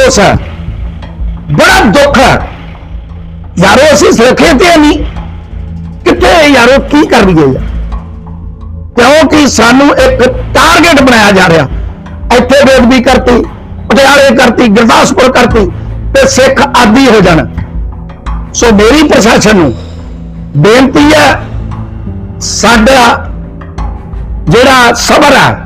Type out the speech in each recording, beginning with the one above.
ਅਫਸੋਸ ਹੈ। ਬੜਾ ਦੁੱਖ ਹੈ। ਯਾਰੋ, ਅਸੀਂ ਸੁਰੱਖਿਅਤ ਤੇ ਨਹੀਂ। ਕਿੱਥੇ ਯਾਰੋ, ਕੀ ਕਰ ਲਈਏ ਕਿਉਂਕਿ ਸਾਨੂੰ ਇੱਕ ਟਾਰਗੇਟ ਬਣਾਇਆ ਜਾ ਰਿਹਾ। ਇੱਥੇ ਬੇਦਬੀ ਕਰਤੀ, ਪਟਿਆਲੇ ਕਰਤੀ, ਗੁਰਦਾਸਪੁਰ ਕਰਤੀ ਤੇ ਸਿੱਖ ਆਦੀ ਹੋ ਜਾਣ। ਸੋ ਮੇਰੀ ਪ੍ਰਸ਼ਾਸਨ ਨੂੰ ਬੇਨਤੀ ਹੈ, ਸਾਡਾ ਜਿਹੜਾ ਸਬਰ ਹੈ,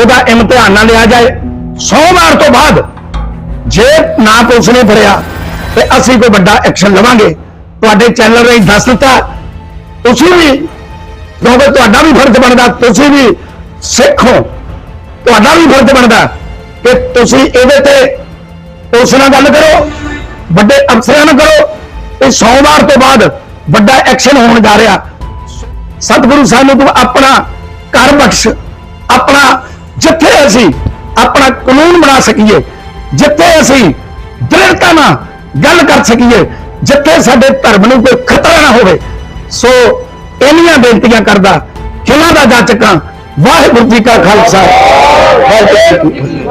ਉਹਦਾ ਇਮਤਿਹਾਨ ਨਾ ਲਿਆ ਜਾਏ। ਸੋਮਵਾਰ ਤੋਂ ਬਾਅਦ ਜੇ ਨਾ ਪੁਲਿਸ ਨੇ ਫੜਿਆ, ਤੇ ਅਸੀਂ ਕੋਈ ਵੱਡਾ ਐਕਸ਼ਨ ਲਵਾਂਗੇ। ਤੁਹਾਡੇ ਚੈਨਲ ਰਾਹੀਂ ਦੱਸ ਦਿੱਤਾ। ਤੁਸੀਂ ਵੀ, ਕਿਉਂਕਿ ਤੁਹਾਡਾ ਵੀ ਫਰਜ਼ ਬਣਦਾ, ਤੁਸੀਂ ਵੀ ਸਿੱਖ ਹੋ। ਤੁਹਾਡਾ ਵੀ ਫਰਜ਼ ਬਣਦਾ ਕਿ ਤੁਸੀਂ ਇਹਦੇ ਤੇ ਉਸ ਨਾਲ ਗੱਲ ਕਰੋ, ਵੱਡੇ ਅਫਸਰਾਂ ਨਾਲ ਕਰੋ। ਇਹ ਸੋਮਵਾਰ ਤੋਂ ਬਾਅਦ ਵੱਡਾ ਐਕਸ਼ਨ ਹੋਣ ਜਾ ਰਿਹਾ। ਸਤਿਗੁਰੂ ਸਾਨੂੰ ਤੂੰ ਆਪਣਾ ਘਰ ਬਖਸ਼, ਆਪਣਾ ਜਿੱਥੇ ਅਸੀਂ ਆਪਣਾ ਕਾਨੂੰਨ ਬਣਾ ਸਕੀਏ ਜਿੱਥੇ ਅਸੀਂ ਦ੍ਰਿੜਤਾ ਨਾਲ ਗੱਲ ਕਰ ਸਕੀਏ, ਜਿੱਥੇ ਸਾਡੇ ਧਰਮ ਨੂੰ ਕੋਈ ਖਤਰਾ ਨਾ ਹੋਵੇ, ਸੋ ਇੰਨੀਆਂ ਬੇਨਤੀਆਂ ਕਰਦਾ ਖਿਲਾ ਦਾ ਜਾਚਕਾਂ ਵਾਹਿਗੁਰੂ ਜੀ ਕਾ ਖਾਲਸਾ। ਵਾਹਿਗੁਰੂ ਜੀ ਕੀ ਫਤਿਹ।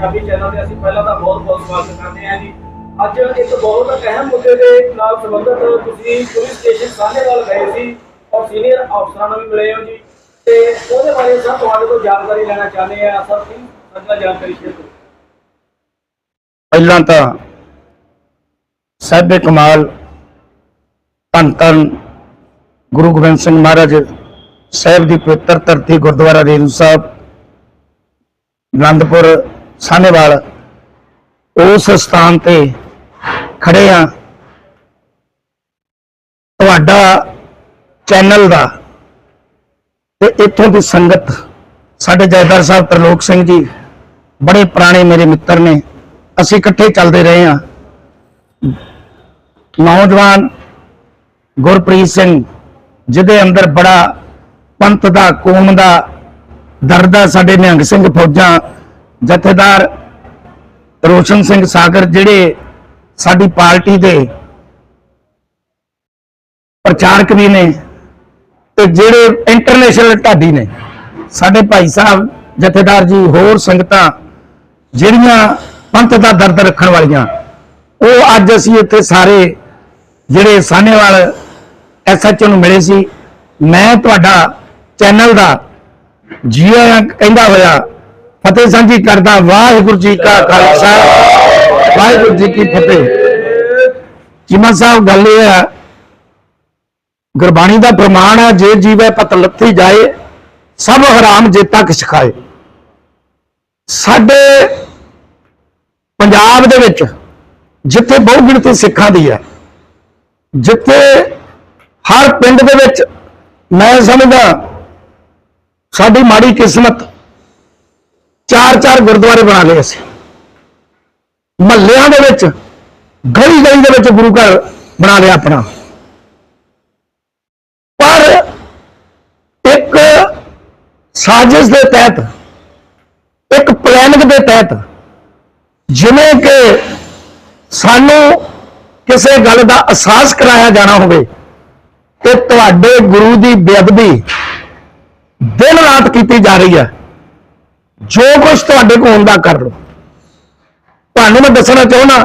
ਪੰਜਾਬੀ ਚੈਨਲ ਤੇ ਅਸੀਂ ਪਹਿਲਾਂ ਤਾਂ ਬਹੁਤ ਬਹੁਤ ਸਵਾਗਤ ਕਰਦੇ ਹਾਂ ਜੀ। ਅੱਜ ਇੱਕ ਬਹੁਤ ਅਹਿਮ ਮੁੱਦੇ ਦੇ ਨਾਲ ਸੰਬੰਧਿਤ ਤੁਸੀਂ ਪੁਲਿਸ ਸਟੇਸ਼ਨ ਸਾਹਨੇਵਾਲ ਗਏ ਸੀ ਔਰ ਸੀਨੀਅਰ ਅਫਸਰਾਂ ਨੂੰ ਵੀ ਮਿਲੇ ਹੋ ਜੀ। ਤੇ ਉਹਦੇ ਬਾਰੇ ਸਰ ਤੁਹਾਡੇ ਤੋਂ ਜਾਣਕਾਰੀ ਲੈਣਾ ਚਾਹੁੰਦੇ ਆ ਸਰ ਕੀ ਸਾਡਾ ਜਾਣਕਾਰੀ ਸ਼ੇਅਰ ਕਰੋ। ਪਹਿਲਾਂ ਤਾਂ ਸਾਹਿਬੇ ਕਮਾਲ ਧੰਨ ਧੰਨ ਗੁਰੂ ਗੋਬਿੰਦ ਸਿੰਘ ਮਹਾਰਾਜ ਸਾਹਿਬ ਦੀ ਪਵਿੱਤਰ ਧਰਤੀ ਗੁਰਦੁਆਰਾ ਰੇਰੂ ਸਾਹਿਬ, ਅਨੰਦਪੁਰ ਸਾਨੇਵਾਲ ਉਸ ਸਥਾਨ ਤੇ ਖੜੇ ਆ ਤੁਹਾਡਾ ਚੈਨਲ ਦਾ ਤੇ ਇੱਥੋਂ ਦੀ ਸੰਗਤ, ਸਾਡੇ ਜੈਦਾਰ ਸਾਹਿਬ ਤਰਲੋਕ ਸਿੰਘ ਜੀ, ਬੜੇ ਪੁਰਾਣੇ ਮੇਰੇ ਮਿੱਤਰ ਨੇ। ਅਸੀਂ ਇਕੱਠੇ ਚੱਲਦੇ ਰਹੇ ਹਾਂ। ਨੌਜਵਾਨ ਗੁਰਪ੍ਰੀਤ ਸਿੰਘ, ਜਿਹਦੇ ਅੰਦਰ ਬੜਾ ਪੰਥ ਦਾ, ਕੌਮ ਦਾ ਦਰਦ ਆ, ਸਾਡੇ ਨਿਹੰਗ ਸਿੰਘ ਫੌਜਾਂ ਜਥੇਦਾਰ ਰੋਸ਼ਨ ਸਿੰਘ ਸਾਗਰ ਜਿਹੜੇ ਸਾਡੀ ਪਾਰਟੀ ਦੇ ਪ੍ਰਚਾਰਕ ਵੀ ਨੇ ਤੇ ਜਿਹੜੇ ਇੰਟਰਨੈਸ਼ਨਲ ਢਾਡੀ ਨੇ, ਸਾਡੇ ਭਾਈ ਸਾਹਿਬ, ਜਥੇਦਾਰ ਜੀ, ਹੋਰ ਸੰਗਤਾਂ ਜਿਹੜੀਆਂ ਪੰਥ ਦਾ ਦਰਦ ਰੱਖਣ ਵਾਲੀਆਂ, ਉਹ ਅੱਜ ਅਸੀਂ ਇੱਥੇ ਸਾਰੇ ਜਿਹੜੇ ਸਾਹਨੇਵਾਲ ਐਸਐਚਓ ਨੂੰ ਮਿਲੇ ਸੀ। ਮੈਂ ਤੁਹਾਡਾ ਚੈਨਲ ਦਾ ਜੀਆ ਕਹਿੰਦਾ ਹੋਇਆ ਫਤਿਹ ਸਾਂਝੀ ਕਰਦਾ ਵਾਹਿਗੁਰੂ ਜੀ ਕਾ ਖਾਲਸਾ। ਵਾਹਿਗੁਰੂ ਜੀ ਕੀ ਫਤਿਹ। ਚੀਮਾ ਸਾਹਿਬ, ਗੱਲ ਇਹ ਹੈ, ਗੁਰਬਾਣੀ ਦਾ ਪ੍ਰਮਾਣ ਹੈ, ਜੇ ਜੀਵੇ ਪਤ ਲੱਥੀ ਜਾਏ, ਸਭ ਹਰਾਮ ਜੇ ਤੱਕ ਸਿਖਾਏ। ਸਾਡੇ ਪੰਜਾਬ ਦੇ ਵਿੱਚ ਜਿੱਥੇ ਬਹੁ ਗਿਣਤੀ ਸਿੱਖਾਂ ਦੀ ਹੈ, ਜਿੱਥੇ ਹਰ ਪਿੰਡ ਦੇ ਵਿੱਚ ਮੈਂ ਸਮਝਦਾ, ਸਾਡੀ ਮਾੜੀ ਕਿਸਮਤ ਚਾਰ ਚਾਰ ਗੁਰਦੁਆਰੇ ਬਣਾ ਲਏ ਅਸੀਂ। ਮਹੱਲਿਆਂ ਦੇ ਵਿੱਚ ਗਲੀ ਗਲੀ ਦੇ ਵਿੱਚ ਗੁਰੂ ਘਰ ਬਣਾ ਲਿਆ ਆਪਣਾ। ਪਰ ਇੱਕ ਸਾਜ਼ਿਸ਼ ਦੇ ਤਹਿਤ, ਇੱਕ ਪਲੈਨਿੰਗ ਦੇ ਤਹਿਤ ਜਿਵੇਂ ਕਿ ਸਾਨੂੰ ਕਿਸੇ ਗੱਲ ਦਾ ਅਹਿਸਾਸ ਕਰਾਇਆ ਜਾਣਾ ਹੋਵੇ ਕਿ ਤੁਹਾਡੇ ਗੁਰੂ ਦੀ ਬੇਅਦਬੀ ਦਿਨ ਰਾਤ ਕੀਤੀ ਜਾ ਰਹੀ ਹੈ। ਜੋ ਕੁਝ ਤੁਹਾਡੇ ਕੋਲ ਹੁੰਦਾ ਕਰ ਲਓ। ਤੁਹਾਨੂੰ ਮੈਂ ਦੱਸਣਾ ਚਾਹੁੰਦਾ,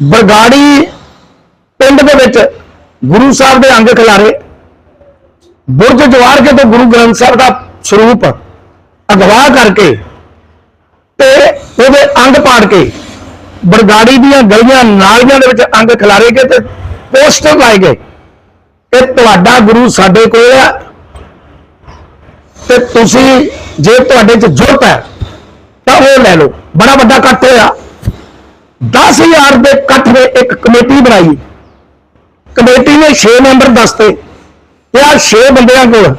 ਬਰਗਾੜੀ ਪਿੰਡ ਦੇ ਵਿੱਚ ਗੁਰੂ ਸਾਹਿਬ ਦੇ ਅੰਗ ਖਿਲਾਰੇ, ਬੁਰਜ ਜਵਾਰ ਕੇ ਤੋਂ ਗੁਰੂ ਗ੍ਰੰਥ ਸਾਹਿਬ ਦਾ ਸਰੂਪ ਅਗਵਾ ਕਰਕੇ ਤੇ ਉਹਦੇ ਅੰਗ ਪਾੜ ਕੇ ਬਰਗਾੜੀ ਦੀਆਂ ਗਲੀਆਂ ਨਾਲੀਆਂ ਦੇ ਵਿੱਚ ਅੰਗ ਖਿਲਾਰੇ ਗਏ ਤੇ ਪੋਸਟਰ ਲਾਏ ਗਏ। ਕਿ ਤੁਹਾਡਾ ਗੁਰੂ ਸਾਡੇ ਕੋਲ ਹੈ ਤੇ ਤੁਸੀਂ ਜੇ ਤੁਹਾਡੇ 'ਚ ਜੁਰਤ ਹੈ, ਤਾਂ ਉਹ ਲੈ ਲਓ। ਬੜਾ ਵੱਡਾ ਇਕੱਠ ਹੋਇਆ। 10000 ਦੇ ਇਕੱਠ ਨੇ ਇੱਕ ਕਮੇਟੀ ਬਣਾਈ। ਕਮੇਟੀ ਨੇ 6 ਮੈਂਬਰ ਦੱਸਤੇ। ਤੇ ਆ 6 ਬੰਦਿਆਂ ਕੋਲ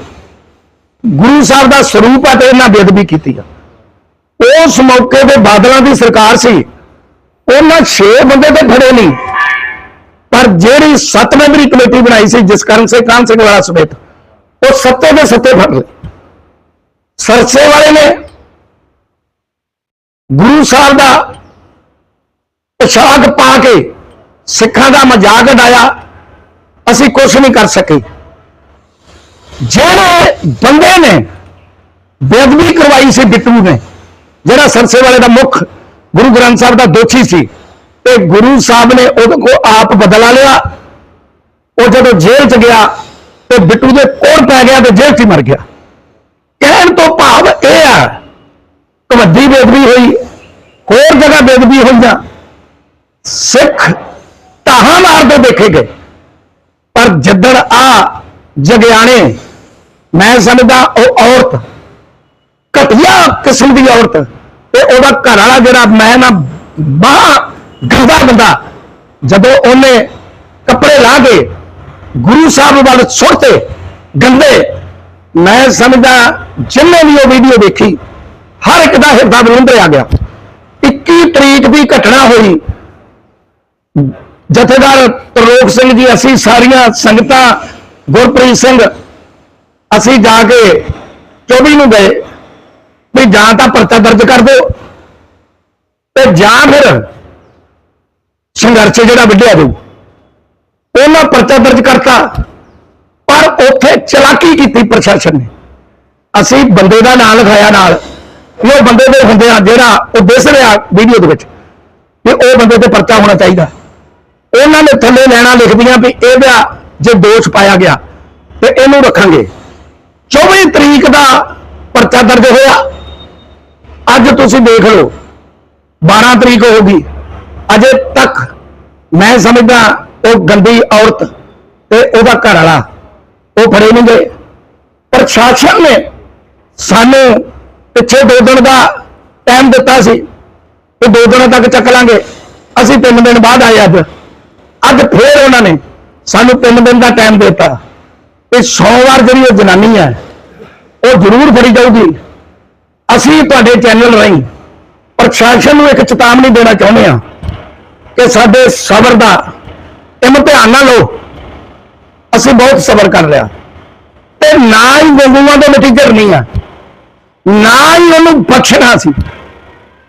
ਗੁਰੂ ਸਾਹਿਬ ਦਾ ਸਰੂਪ ਆ ਤੇ ਇਹਨਾਂ ਬੇਦਬੀ ਕੀਤੀ ਆ। ਉਸ ਮੌਕੇ ਤੇ ਬਾਦਲਾਂ ਦੀ ਸਰਕਾਰ ਸੀ। ਉਹਨਾਂ 6 ਬੰਦੇ ਤੇ ਫੜੇ ਨਹੀਂ। ਪਰ ਜਿਹੜੀ 7 ਮੈਂਬਰੀ ਕਮੇਟੀ ਬਣਾਈ ਸੀ, ਜਿਸ ਕਾਰਨ ਸੇ ਕਾਨ ਸਿੰਘ ਵਾਲਾ ਸਮੇਤ, ਉਹ ਸੱਤੇ ਦੇ ਸੱਤੇ ਫੜ ਲਏ। ਸਰਸੇ ਵਾਲੇ ਨੇ। ਗੁਰੂ ਸਾਹਿਬ ਦਾ ਪੋਸ਼ਾਕ ਪਾ ਕੇ ਸਿੱਖਾਂ ਦਾ ਮਜ਼ਾਕ ਉਡਾਇਆ। ਅਸੀਂ ਕੁਝ ਨਹੀਂ ਕਰ ਸਕੇ। ਜਿਹੜੇ ਬੰਦੇ ਨੇ ਬੇਦਬੀ ਕਰਵਾਈ ਸੀ ਬਿੱਟੂ ਨੇ, ਜਿਹੜਾ ਸਰਸੇ ਵਾਲੇ ਦਾ ਮੁੱਖ ਗੁਰੂ ਗ੍ਰੰਥ ਸਾਹਿਬ ਦਾ ਦੋਸ਼ੀ ਸੀ, ਤੇ ਗੁਰੂ ਸਾਹਿਬ ਨੇ ਉਹਦੇ ਕੋ ਆਪ ਬਦਲਾ ਲਿਆ। ਉਹ ਜਦੋਂ ਜੇਲ੍ਹ ਚ ਗਿਆ, ਤੇ ਬਿੱਟੂ ਦੇ ਕੋਲ ਪੈ ਗਿਆ ਤੇ ਜੇਲ੍ਹ ਚ ਹੀ ਮਰ ਗਿਆ ਕਹਿਣ ਤੋਂ ਭਾਵ ਇਹ ਆ ਕਬੱਡੀ ਬੇਦਬੀ ਹੋਈ, ਹੋਰ ਜਗ੍ਹਾ ਬੇਦਬੀ ਹੋਈਆਂ। ਸਿੱਖ ਤਾਹਾਂ ਮਾਰਦੇ ਦੇਖੇ ਗਏ। ਪਰ ਜੱਦੜ ਆ ਜਗਿਆਣੇ, ਮੈਂ ਸਮਝਦਾ ਉਹ ਔਰਤ, ਘਟੀਆ ਕਿਸਮ ਦੀ ਔਰਤ, ਤੇ ਉਹਦਾ ਘਰ ਵਾਲਾ ਜਿਹੜਾ ਮੈਂ ਨਾ ਬਾਹ ਗੰਦਾ ਬੰਦਾ, ਜਦੋਂ ਉਹਨੇ ਕੱਪੜੇ ਲਾ ਕੇ ਗੁਰੂ ਸਾਹਿਬ ਵੱਲ ਸੁੱਟੇ ਗੰਦੇ, ਮੈਂ ਸਮਝਦਾ ਜਿੰਨੇ ਵੀ ਉਹ ਵੀਡੀਓ ਦੇਖੀ ਹਰ ਇੱਕ ਦਾ ਹਿਰਦਾ ਬਲੁੰਦਰ ਆ ਗਿਆ। 21 ਤਰੀਕ ਦੀ ਘਟਨਾ ਹੋਈ। ਜਥੇਦਾਰ ਤਰਲੋਕ ਸਿੰਘ ਜੀ, ਅਸੀਂ ਸਾਰੀਆਂ ਸੰਗਤਾਂ, ਗੁਰਪ੍ਰੀਤ ਸਿੰਘ, ਅਸੀਂ ਜਾ ਕੇ 24 ਨੂੰ ਗਏ ਵੀ ਜਾਂ ਤਾਂ ਪਰਚਾ ਦਰਜ ਕਰ ਦਿਓ ਤੇ ਜਾਂ ਫਿਰ ਸੰਘਰਸ਼ ਜਿਹੜਾ ਵਿੱਢਿਆ ਜਾਊ। ਉਹਨਾਂ ਪਰਚਾ ਦਰਜ ਕਰਤਾ, ਪਰ ਉੱਥੇ ਚਲਾਕੀ ਕੀਤੀ ਪ੍ਰਸ਼ਾਸਨ ਨੇ। ਅਸੀਂ ਬੰਦੇ ਦਾ ਨਾਂ ਲਿਖਾਇਆ ਨਾਲ। ਵੀ ਉਹ ਬੰਦੇ ਦੇ ਹੁੰਦੇ ਆ ਜਿਹੜਾ ਉਹ ਦਿਸ ਰਿਹਾ ਵੀਡੀਓ ਦੇ ਵਿੱਚ ਕਿ ਉਹ ਬੰਦੇ ਤੇ ਪਰਚਾ ਹੋਣਾ ਚਾਹੀਦਾ। ਉਹਨਾਂ ਨੇ ਥੱਲੇ ਲੈਣਾ ਲਿਖਦੀਆਂ ਵੀ ਇਹਦਾ ਜੇ ਦੋਸ਼ ਪਾਇਆ ਗਿਆ ਤੇ ਇਹਨੂੰ ਰੱਖਾਂਗੇ। 24 ਤਰੀਕ ਦਾ ਪਰਚਾ ਦਰਜ ਹੋਇਆ। ਅੱਜ ਤੁਸੀਂ ਦੇਖ ਲਓ 12 ਤਰੀਕ ਹੋ ਗਈ। ਅਜੇ ਤੱਕ ਮੈਂ ਸਮਝਦਾ ਉਹ ਗੰਦੀ ਔਰਤ ਤੇ ਉਹਦਾ ਘਰ ਵਾਲਾ ਉਹ ਫੜੇ ਨਹੀਂ ਗਏ। ਪ੍ਰਸ਼ਾਸਨ ਨੇ ਸਾਨੂੰ ਪਿੱਛੇ ਦੋ ਦਿਨ ਦਾ ਟਾਈਮ ਦਿੱਤਾ ਸੀ ਕਿ ਦੋ ਦਿਨਾਂ ਤੱਕ ਚੱਕ ਲਾਂਗੇ। ਅਸੀਂ ਤਿੰਨ ਦਿਨ ਬਾਅਦ ਆਏ ਅੱਜ। ਅੱਜ ਫੇਰ ਉਹਨਾਂ ਨੇ ਸਾਨੂੰ ਤਿੰਨ ਦਿਨ ਦਾ ਟਾਈਮ ਦਿੱਤਾ। ਕਿ ਸੋਮਵਾਰ ਜਿਹੜੀ ਉਹ ਜਨਾਨੀ ਹੈ, ਉਹ ਜ਼ਰੂਰ ਫੜੀ ਜਾਊਗੀ। ਅਸੀਂ ਤੁਹਾਡੇ ਚੈਨਲ ਰਾਹੀਂ ਪ੍ਰਸ਼ਾਸਨ ਨੂੰ ਇੱਕ ਚੇਤਾਵਨੀ ਦੇਣਾ ਚਾਹੁੰਦੇ ਹਾਂ ਕਿ ਸਾਡੇ ਸਬਰ ਦਾ ਇਮਤਿਹਾਨ ਨਾ ਲਓ। ਅਸੀਂ ਬਹੁਤ ਸਬਰ ਕਰ ਲਿਆ। ਤੇ ਨਾ ਹੀ ਗੰਗੂਆਂ ਦੇ ਨਤੀਜੇ ਨਹੀਂ ਆ ਨਾ ਹੀ ਉਹਨੂੰ ਬਖਸ਼ਣਾ ਸੀ।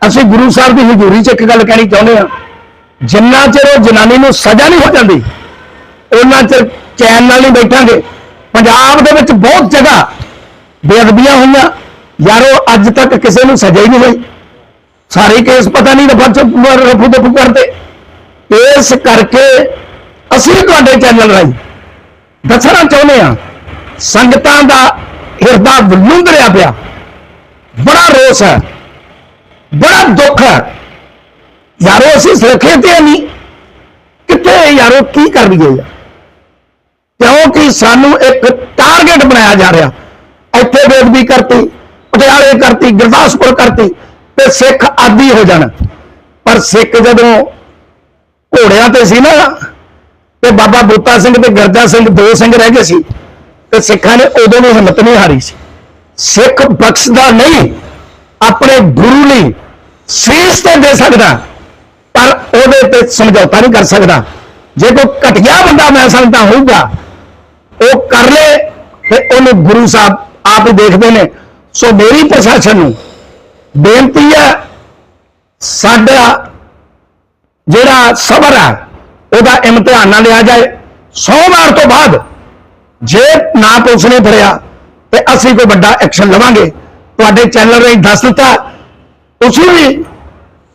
ਅਸੀਂ ਗੁਰੂ ਸਾਹਿਬ ਦੀ ਹਜ਼ੂਰੀ 'ਚ ਇੱਕ ਗੱਲ ਕਹਿਣੀ ਚਾਹੁੰਦੇ ਹਾਂ। ਜਿੰਨਾ ਚਿਰ ਉਹ ਜਨਾਨੀ ਨੂੰ ਸਜ਼ਾ ਨਹੀਂ ਹੋ ਜਾਂਦੀ ਉਹਨਾਂ ਚਿਰ ਚੈਨ ਨਾਲ ਨਹੀਂ ਬੈਠਾਂਗੇ। ਪੰਜਾਬ ਦੇ ਵਿੱਚ ਬਹੁਤ ਜਗ੍ਹਾ ਬੇਅਦਬੀਆਂ ਹੋਈਆਂ। ਯਾਰੋ ਅੱਜ ਤੱਕ ਕਿਸੇ ਨੂੰ ਸਜ਼ਾ ਹੀ ਨਹੀਂ ਹੋਈ। ਸਾਰੇ ਕੇਸ ਪਤਾ ਨਹੀਂ ਰਫਾ ਚ ਰਫੂ ਦਫੂ ਕਰਦੇ। ਇਸ ਕਰਕੇ ਅਸੀਂ ਤੁਹਾਡੇ ਚੈਨਲ ਰਾਹੀਂ ਦੱਸਣਾ ਚਾਹੁੰਦੇ ਹਾਂ, ਸੰਗਤਾਂ ਦਾ ਹਿਰਦਾ ਬਲੁੰਦਰਿਆ ਪਿਆ। ਬੜਾ ਰੋਸ ਹੈ, ਬੜਾ ਦੁੱਖ ਹੈ। ਯਾਰੋ, ਅਸੀਂ ਸੁਰੱਖਿਅਤ ਤੇ ਨਹੀਂ। ਕਿੱਥੇ ਯਾਰੋ, ਕੀ ਕਰ ਲਈਏ ਕਿਉਂਕਿ ਸਾਨੂੰ ਇੱਕ ਟਾਰਗੇਟ ਬਣਾਇਆ ਜਾ ਰਿਹਾ। ਇੱਥੇ ਬੇਦਬੀ ਕਰਤੀ, ਪਟਿਆਲੇ ਕਰਤੀ, ਗੁਰਦਾਸਪੁਰ ਕਰਤੀ ਤੇ ਸਿੱਖ ਆਦੀ ਹੋ ਜਾਣ। ਪਰ ਸਿੱਖ ਜਦੋਂ ਘੋੜਿਆਂ ਤੇ ਸੀ ਨਾ, ਤੇ ਬਾਬਾ ਬੂਤਾ ਸਿੰਘ ਤੇ ਗਰਜਾ ਸਿੰਘ ਦੋ ਸਿੰਘ ਰਹਿ ਗਏ ਸੀ, ਤੇ ਸਿੱਖਾਂ ਨੇ ਉਦੋਂ ਵੀ ਹਿੰਮਤ ਨਹੀਂ ਹਾਰੀ ਸੀ। ਸਿੱਖ ਬਖਸ਼ਦਾ ਨਹੀਂ, ਆਪਣੇ ਗੁਰੂ ਲਈ ਸੀਸ ਤੇ ਦੇ ਸਕਦਾ, ਪਰ ਉਹਦੇ ਤੇ ਸਮਝੌਤਾ ਨਹੀਂ ਕਰ ਸਕਦਾ। ਜੇ ਕੋਈ ਘਟਿਆ ਬੰਦਾ ਮੈਂ ਸਮਝਦਾ ਹੋਊਗਾ, ਉਹ ਕਰ ਲੇ ਤੇ ਉਹਨੂੰ ਗੁਰੂ ਸਾਹਿਬ ਆਪ ਹੀ ਦੇਖਦੇ ਨੇ। ਸੋ ਮੇਰੀ ਪ੍ਰਸ਼ਾਸਨ ਨੂੰ ਬੇਨਤੀ ਹੈ, ਸਾਡਾ ਜਿਹੜਾ ਸਬਰ ਹੈ, ਉਹਦਾ ਇਮਤਿਹਾਨ ਨਾ ਲਿਆ ਜਾਏ। ਸੋਮਵਾਰ ਤੋਂ ਬਾਅਦ ਜੇ ਨਾ ਪੁਲਿਸ ਨੇ ਫੜਿਆ ਤੇ ਅਸੀਂ ਕੋਈ ਵੱਡਾ ਐਕਸ਼ਨ ਲਵਾਂਗੇ। ਤੁਹਾਡੇ ਚੈਨਲ ਰਾਹੀਂ ਦੱਸ ਦਿੱਤਾ। ਤੁਸੀਂ ਵੀ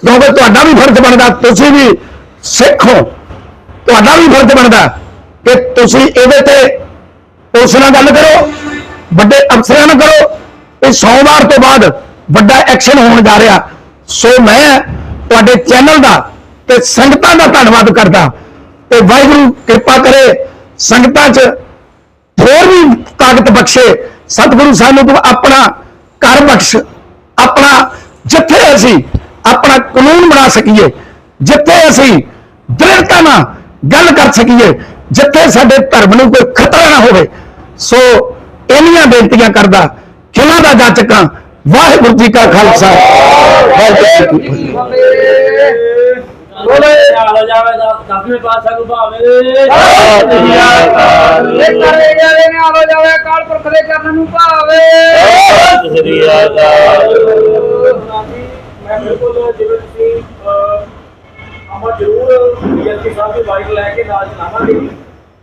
ਕਿਉਂਕਿ ਤੁਹਾਡਾ ਵੀ ਫਰਜ਼ ਬਣਦਾ, ਤੁਸੀਂ ਵੀ ਸਿੱਖ ਹੋ। ਤੁਹਾਡਾ ਵੀ ਫਰਜ਼ ਬਣਦਾ ਕਿ ਤੁਸੀਂ ਇਹਦੇ ਤੇ ਪੁਲਿਸ ਨਾਲ ਗੱਲ ਕਰੋ, ਵੱਡੇ ਅਫਸਰਾਂ ਨਾਲ ਕਰੋ। ਇਹ ਸੋਮਵਾਰ ਤੋਂ ਬਾਅਦ ਵੱਡਾ ਐਕਸ਼ਨ ਹੋਣ ਜਾ ਰਿਹਾ। ਸੋ ਮੈਂ ਤੁਹਾਡੇ ਚੈਨਲ ਦਾ ਤੇ ਸੰਗਤਾਂ ਦਾ ਧੰਨਵਾਦ ਕਰਦਾ। ਤੇ ਵਾਹਿਗੁਰੂ ਕਿਰਪਾ ਕਰੇ ਸੰਗਤਾਂ 'ਚ ਹੋਰ ਵੀ ਤਾਕਤ ਬਖਸ਼ੇ। ਸਤਿਗੁਰੂ ਸਾਨੂੰ ਤੂੰ ਆਪਣਾ ਘਰ ਬਖਸ਼, ਆਪਣਾ ਜਿੱਥੇ ਅਸੀਂ ਆਪਣਾ ਕਾਨੂੰਨ ਬਣਾ ਸਕੀਏ, ਜਿੱਥੇ ਅਸੀਂ ਦ੍ਰਿੜਤਾ ਨਾਲ ਗੱਲ ਕਰ ਸਕੀਏ, ਜਿੱਥੇ ਸਾਡੇ ਧਰਮ ਨੂੰ ਕੋਈ ਖਤਰਾ ਨਾ ਹੋਵੇ। ਸੋ ਇੰਨੀਆਂ ਬੇਨਤੀਆਂ ਕਰਦਾ, ਖਿਲਾ ਦਾ ਜਾ ਚੱਕਾਂ ਵਾਹਿਗੁਰੂ ਜੀ ਕਾ ਖਾਲਸਾ। ਵਾਹਿਗੁਰੂ ਜੀ ਕੀ ਫਤਿਹ। ਬੋਲੇ। ਆ ਜਾਵੇ ਦਸਵੇਂ ਪਾਤਸ਼ਾਹ ਨੂੰ ਭਾਵੇ। ਇਹ ਕਰੇ ਜਾਵੇ ਨੇ ਆਵੋ ਜਾਵੇ ਕਾਲ ਪੁਰਖ ਦੇ ਚਰਨ ਨੂੰ ਭਾਵੇ। ਮੈਂ ਬਿਲਕੁਲ ਜਿਵੇਂ ਤੁਸੀਂ ਆਪਾਂ ਜ਼ਰੂਰ ਡੀਐਸਪੀ ਸਾਹਿਬ ਦੀ ਬਾਈਕ ਲੈ ਕੇ ਨਾਲ ਚਲਾਵਾਂਗੇ।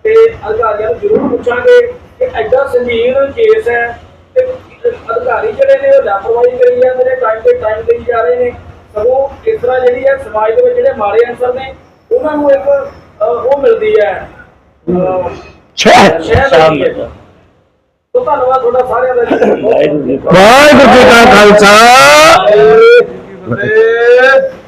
ਤੇ ਅਧਿਕਾਰੀਆਂ ਨੂੰ ਜ਼ਰੂਰ ਪੁੱਛਾਂਗੇ ਕਿ ਐਡਾ ਸੰਗੀਨ ਕੇਸ ਹੈ ਤੇ ਅਧਿਕਾਰੀ ਜਿਹੜੇ ਨੇ ਉਹ ਲਾਪਰਵਾਹੀ ਕਰੀ ਜਾਂਦੇ ਨੇ ਟਾਈਮ ਤੇ ਟਾਈਮ ਦੇਈ ਜਾ ਰਹੇ ਨੇ। ਸਗੋਂ ਇਸ ਤਰ੍ਹਾਂ ਜਿਹੜੀ ਹੈ ਸਮਾਜ ਦੇ ਵਿੱਚ ਜਿਹੜੇ ਮਾੜੇ ਅਨਸਰ ਨੇ ਉਹਨਾਂ ਨੂੰ ਇੱਕ ਉਹ ਮਿਲਦੀ ਹੈ। ਸ਼ਹਿਰ ਮਿਲਦੀ ਹੈ। ਸੋ ਧੰਨਵਾਦ ਤੁਹਾਡਾ ਸਾਰਿਆਂ ਦਾ ਜੀ। ਵਾਹਿਗੁਰੂ ਜੀ ਕਾ ਖਾਲਸਾ। ਫਤਿਹ।